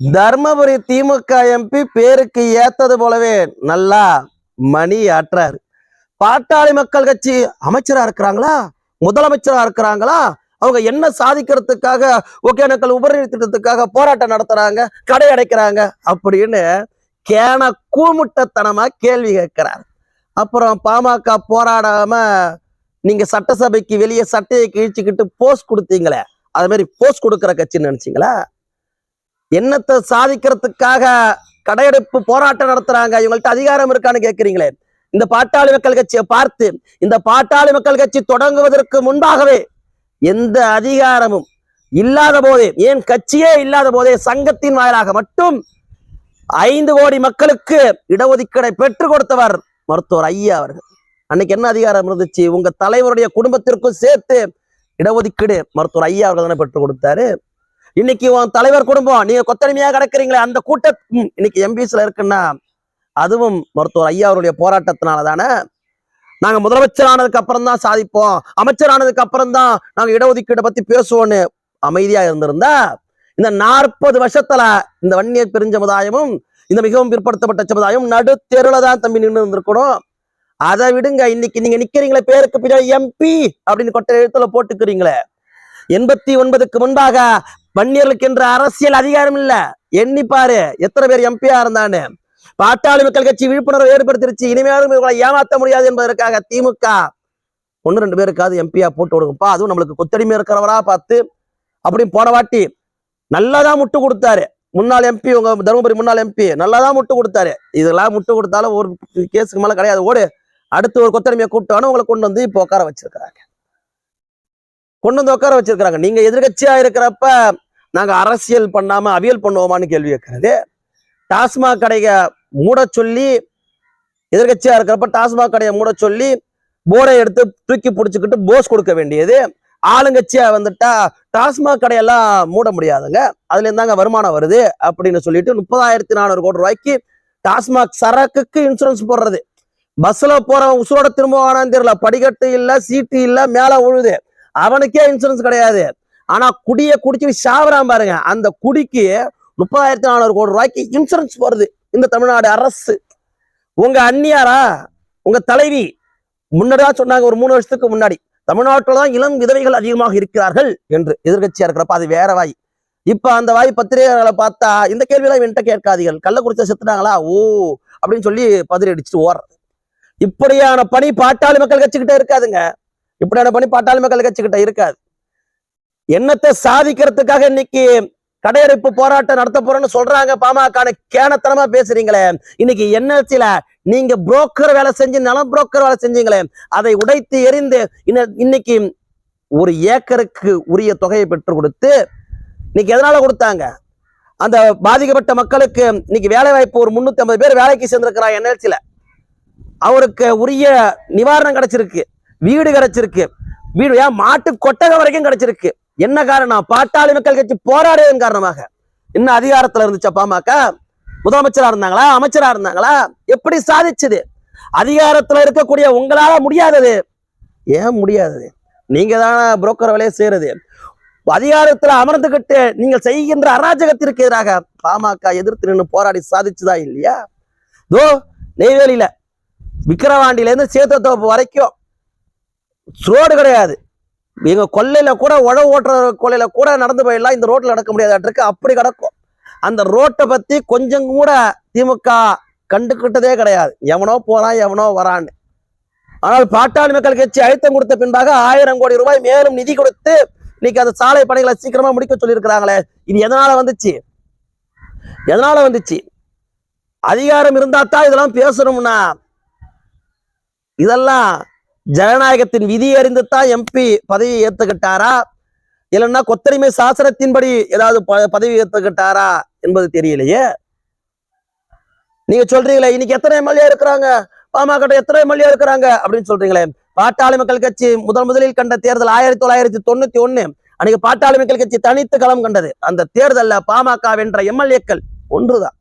தர்மபுரி திமுக MP பேருக்கு ஏத்தது போலவே நல்லா மணி ஆற்றாரு பாட்டாளி மக்கள் கட்சி அமைச்சரா இருக்கிறாங்களா? முதலமைச்சரா இருக்கிறாங்களா? அவங்க என்ன சாதிக்கிறதுக்காக ஒகேனக்கல் உபரி திட்டத்துக்காக போராட்டம் நடத்துறாங்க கடை அடைக்கிறாங்க அப்படின்னு கேன கூமுட்டத்தனமா கேள்வி கேட்கிறார். அப்புறம் பாமக போராடாம நீங்க சட்டசபைக்கு வெளியே சட்டையை கிழிச்சுக்கிட்டு போஸ்ட் கொடுத்தீங்களே அது மாதிரி போஸ்ட் கொடுக்குற கட்சின்னு நினைச்சீங்களா? என்னத்தை சாதிக்கிறதுக்காக கடையெடுப்பு போராட்டம் நடத்துறாங்க? இவங்கள்ட்ட அதிகாரம் இருக்கான்னு கேட்கிறீங்களே இந்த பாட்டாளி மக்கள் கட்சியை பார்த்து இந்த பாட்டாளி மக்கள் கட்சி தொடங்குவதற்கு முன்பாகவே எந்த அதிகாரமும் இல்லாத போதே ஏன் கட்சியே இல்லாத போதே சங்கத்தின் வாயிலாக மட்டும் ஐந்து கோடி மக்களுக்கு இடஒதுக்கீடை பெற்றுக் கொடுத்தவர் மருத்துவர் ஐயா அவர்கள். அன்னைக்கு என்ன அதிகாரம் இருந்துச்சு? உங்க தலைவருடைய குடும்பத்திற்கும் சேர்த்து இடஒதுக்கீடு மருத்துவர் ஐயா அவர்கள் தானே பெற்றுக் கொடுத்தாரு. இன்னைக்கு உன் தலைவர் குடும்பம் நீங்க கொத்தடிமையா கிடக்குறீங்களே அந்த கூட்ட இன்னைக்கு எம்பிஸ்ல இருக்குன்னா அதுவும் மருத்துவர் ஐயா அவருடைய போராட்டத்தினால தானே நாங்க முதலமைச்சர் ஆனதுக்கு அப்புறம் தான் சாதிப்போம் அமைச்சர் ஆனதுக்கு அப்புறம் தான் நாங்க இடஒதுக்கீடை பத்தி பேசுவோம்னு அமைதியா இருந்திருந்தா இந்த நாற்பது வருஷத்துல இந்த வன்னியர் பெருஞ்சமுதாயமும் இந்த மிகவும் பிற்படுத்தப்பட்ட சமுதாயம் நடுத்தெருல தான் தம்பி நின்று இருந்திருக்கணும். அதை விடுங்க இன்னைக்கு நீங்க நிக்கிறீங்களே பேருக்கு பின்னாடி எம்பி அப்படின்னு கொட்டை எழுத்துல போட்டுக்கிறீங்களே. எண்பத்தி ஒன்பதுக்கு முன்பாக வன்னியர்களுக்கு என்ற அரசியல் அதிகாரம் இல்ல. எண்ணி பாரு எத்தனை பேர் எம்பியா இருந்தான்னு பாட்டாளி மக்கள் கட்சி விழிப்புணர்வு ஏற்படுத்திருச்சு. இனிமேலும் இவங்களை ஏமாத்த முடியாது என்பதற்காக திமுக ஒன்னு ரெண்டு பேருக்காவது எம்பியா போட்டு விடுங்கப்பா அதுவும் நம்மளுக்கு கொத்தடிமை இருக்கிறவரா பார்த்து அப்படின்னு போன வாட்டி நல்லாதான் முட்டு கொடுத்தாரு. முன்னாள் எம்பி உங்க தருமபுரி முன்னாள் எம்பி நல்லாதான் முட்டு கொடுத்தாரு. இதெல்லாம் முட்டு கொடுத்தாலும் ஒரு கேஸுக்கு மேல கிடையாது. ஓடு அடுத்து ஒரு கொத்தடிமையை கூப்பிட்டானு உங்களை கொண்டு வந்து இப்போ உட்கார வச்சிருக்கிறாங்க. கொண்டு வந்து உட்கார வச்சிருக்கிறாங்க. நீங்க எதிர்கட்சியா இருக்கிறப்ப நாங்கள் அரசியல் பண்ணாமல் அவியல் பண்ணுவோமான்னு கேள்வி கேட்கறது. டாஸ்மாக் கடையை மூட சொல்லி எதிர்கட்சியாக இருக்கிறப்ப டாஸ்மாக் கடையை மூட சொல்லி போர்டை எடுத்து தூக்கி பிடிச்சிக்கிட்டு போஸ் கொடுக்க வேண்டியது. ஆளுங்கட்சியாக வந்துட்டா டாஸ்மாக் கடையெல்லாம் மூட முடியாதுங்க. அதுலேருந்து தாங்க வருமானம் வருது அப்படின்னு சொல்லிட்டு முப்பதாயிரத்தி நானூறு கோடி ரூபாய்க்கு டாஸ்மாக் சரக்குக்கு இன்சூரன்ஸ் போடுறது. பஸ்ல போறவன் உசுரோட திரும்ப ஆனான்னு தெரியல. படிக்கட்டு இல்ல சீட்டு இல்ல மேல உழுது. அவனுக்கே இன்சூரன்ஸ் கிடையாது. ஆனா குடிய குடிச்சுட்டு சாவறான் பாருங்க அந்த குடிக்கு முப்பதாயிரத்தி நானூறு கோடி ரூபாய்க்கு இன்சூரன்ஸ் போறது இந்த தமிழ்நாடு அரசு. உங்க அந்நியாரா உங்க தலைவி முன்னாடிதான் சொன்னாங்க ஒரு மூணு வருஷத்துக்கு முன்னாடி தமிழ்நாட்டில் தான் இளம் விதவைகள் அதிகமாக இருக்கிறார்கள் என்று எதிர்கட்சியா இருக்கிறப்ப அது வேற வாய். இப்ப அந்த வாய் பத்திரிகைகளை பார்த்தா இந்த கேள்வியெல்லாம் என்கிட்ட கேட்காதீர்கள். கள்ளக்குறிச்சி செத்துட்டாங்களா? ஓ அப்படின்னு சொல்லி பதிரி அடிச்சுட்டு ஓடுறது இப்படியான பணி பாட்டாளி மக்கள் கட்சிக்கிட்ட இருக்காதுங்க. இப்படியான பணி பாட்டாளி மக்கள் கட்சிக்கிட்ட இருக்காது. என்னத்தை சாதிக்கிறதுக்காக இன்னைக்கு கடையடைப்பு போராட்டம் நடத்த போறோம்னு சொல்றாங்க. பாமக கேனத்தனமா பேசுறீங்களே. இன்னைக்கு என்எல்சியில நீங்க புரோக்கர் வேலை செஞ்சு நலம் புரோக்கர் வேலை செஞ்சீங்களே. அதை உடைத்து எரிந்து இன்னைக்கு ஒரு ஏக்கருக்கு உரிய தொகையை பெற்று கொடுத்து இன்னைக்கு எதனால கொடுத்தாங்க? அந்த பாதிக்கப்பட்ட மக்களுக்கு இன்னைக்கு வேலை வாய்ப்பு ஒரு முன்னூத்தி ஐம்பது பேர் வேலைக்கு சேர்ந்திருக்கிறான் என்எல்சியில அவருக்கு உரிய நிவாரணம் கிடைச்சிருக்கு. வீடு கிடைச்சிருக்கு. வீடு ஏன் மாட்டு கொட்டகை வரைக்கும் கிடைச்சிருக்கு. என்ன காரணம்? பாட்டாளி மக்கள் கட்சி போராடியதன் காரணமாக. என்ன அதிகாரத்துல இருந்துச்சா பாமக? முதலமைச்சரா இருந்தாங்களா? அமைச்சரா இருந்தாங்களா? எப்படி சாதிச்சது? அதிகாரத்துல இருக்கக்கூடிய உங்களால முடியாதது. ஏன் முடியாதது நீங்க தானே புரோக்கர் வேலையை செய்யறது. அதிகாரத்துல அமர்ந்துகிட்டு நீங்கள் செய்கின்ற அராஜகத்திற்கு எதிராக பாமக எதிர்த்து நின்று போராடி சாதிச்சுதா இல்லையா? தோ நெய்வேலியில விக்கிரவாண்டியில இருந்து சேத்தத்தோப்பு வரைக்கும் ரோடு கிடையாது. எங்க கொல்லையில கூட உழவு ஓட்டுற கொல்லையில கூட நடந்து போயிடலாம். இந்த ரோட்ல நடக்க முடியாதாட்டிருக்கு அப்படி கிடக்கும். அந்த ரோட்டை பத்தி கொஞ்சம் கூட திமுக கண்டுக்கிட்டதே கிடையாது. எவனோ போறான் எவனோ வரான்னு. ஆனால் பாட்டாளி மக்கள் கட்சி அழுத்தம் கொடுத்த பின்பாக ஆயிரம் கோடி ரூபாய் மேலும் நிதி கொடுத்து இன்னைக்கு அந்த சாலை பணிகளை சீக்கிரமா முடிக்க சொல்லியிருக்கிறாங்களே. இது எதனால வந்துச்சு? எதனால வந்துச்சு? அதிகாரம் இருந்தா தான் இதெல்லாம் பேசணும்னா. இதெல்லாம் ஜனநாயகத்தின் விதி அறிந்து தான் எம்பி பதவி ஏத்துக்கிட்டாரா? இல்லைன்னா கொத்தடிமை சாசனத்தின்படி ஏதாவது ப- பதவி ஏத்துக்கிட்டாரா என்பது தெரியலையே. நீங்க சொல்றீங்களே இன்னைக்கு எத்தனை எம்எல்ஏ இருக்கிறாங்க? பாமக எத்தனை எம்எல்ஏ இருக்கிறாங்க? அப்படின்னு சொல்றீங்களே. பாட்டாளி மக்கள் கட்சி முதல் முதலில் கண்ட தேர்தல் ஆயிரத்தி தொள்ளாயிரத்தி தொண்ணூத்தி ஒண்ணு அன்னைக்கு பாட்டாளி மக்கள் கட்சி தனித்து களம் கண்டது. அந்த தேர்தல்ல பாமக வென்ற எம்எல்ஏக்கள் ஒன்றுதான்.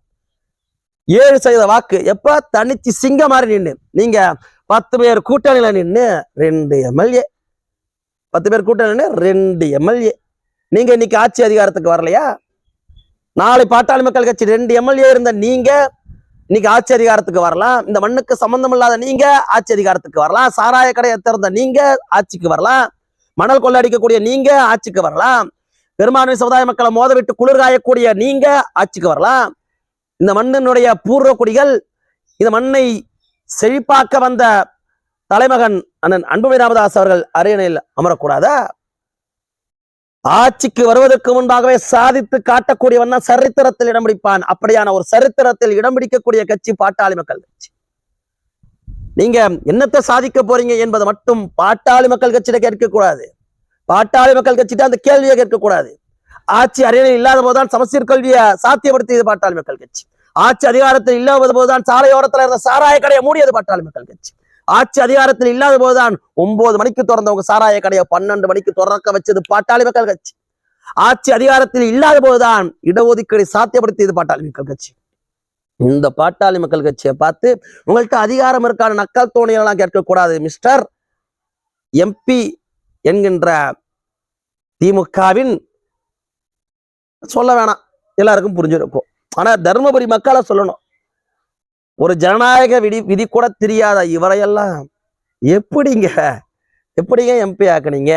ஏழு சதவீத வாக்கு. எப்ப? தனிச்சு சிங்க மாதிரி நின்னு. நீங்க பத்து பேர் கூட்டணியில நின்று ரெண்டு எம்எல்ஏ. பத்து பேர் கூட்டணி ரெண்டு எம்எல்ஏ. நீங்க இன்னைக்கு ஆட்சி அதிகாரத்துக்கு வரலையா? நாளை பாட்டாளி மக்கள் கட்சி ரெண்டு எம்எல்ஏ இருந்த நீங்க இன்னைக்கு ஆட்சி அதிகாரத்துக்கு வரலாம். இந்த மண்ணுக்கு சம்பந்தம் இல்லாத நீங்க ஆட்சி அதிகாரத்துக்கு வரலாம். சாராய கடையை திறந்த நீங்க ஆட்சிக்கு வரலாம். மணல் கொள்ளடிக்கக்கூடிய நீங்க ஆட்சிக்கு வரலாம். பெரும்பான்மை சமுதாய மக்களை மோதவிட்டு குளிர்காயக்கூடிய நீங்க ஆட்சிக்கு வரலாம். இந்த மண்ணினுடைய பூர்வ குடிகள் இந்த மண்ணை செழிப்பாக்க வந்த தலைமகன் அண்ணன் அன்புமணி ராமதாஸ் அவர்கள் அரியணையில் அமரக்கூடாதா? ஆட்சிக்கு வருவதற்கு முன்பாகவே சாதித்து காட்டக்கூடியவன் தான் சரித்திரத்தில் இடம் பிடிப்பான். அப்படியான ஒரு சரித்திரத்தில் இடம் பிடிக்கக்கூடிய கட்சி பாட்டாளி மக்கள் கட்சி. நீங்க என்னத்தை சாதிக்க போறீங்க என்பதை மட்டும் பாட்டாளி மக்கள் கட்சியிட கேட்க கூடாது பாட்டாளி மக்கள் கட்சிட்ட அந்த கேள்வியை கேட்க கூடாது ஆட்சி அரியணை இல்லாத போதுதான் சமச்சீர் கல்வியை சாத்தியப்படுத்தியது பாட்டாளி மக்கள் கட்சி. ஆட்சி அதிகாரத்தில் இல்லாத போதுதான் சாலையோரத்தில் இருந்த சாராய கடையை மூடியது பாட்டாளி மக்கள் கட்சி. ஆட்சி அதிகாரத்தில் இல்லாத போதுதான் ஒன்பது மணிக்கு திறந்தவங்க சாராய கடையை பன்னெண்டு மணிக்கு திறக்க வச்சது பாட்டாளி மக்கள் கட்சி. ஆட்சி அதிகாரத்தில் இல்லாத போதுதான் இடஒதுக்கீடு சாத்தியப்படுத்தியது பாட்டாளி மக்கள் கட்சி. இந்த பாட்டாளி மக்கள் கட்சியை பார்த்து உங்கள்கிட்ட அதிகாரம் இருக்கான நக்கல் தோணியெல்லாம் கேட்கக்கூடாது மிஸ்டர். எம்பி என்கின்ற திமுகவின் சொல்ல வேணாம். எல்லாருக்கும் புரிஞ்சிருக்கும். ஆனா தருமபுரி மக்களை சொல்லணும். ஒரு ஜனநாயக விதி விதி கூட தெரியாத இவரையெல்லாம்? எப்படிங்க? எப்படிங்க எம்பி ஆக்குனீங்க?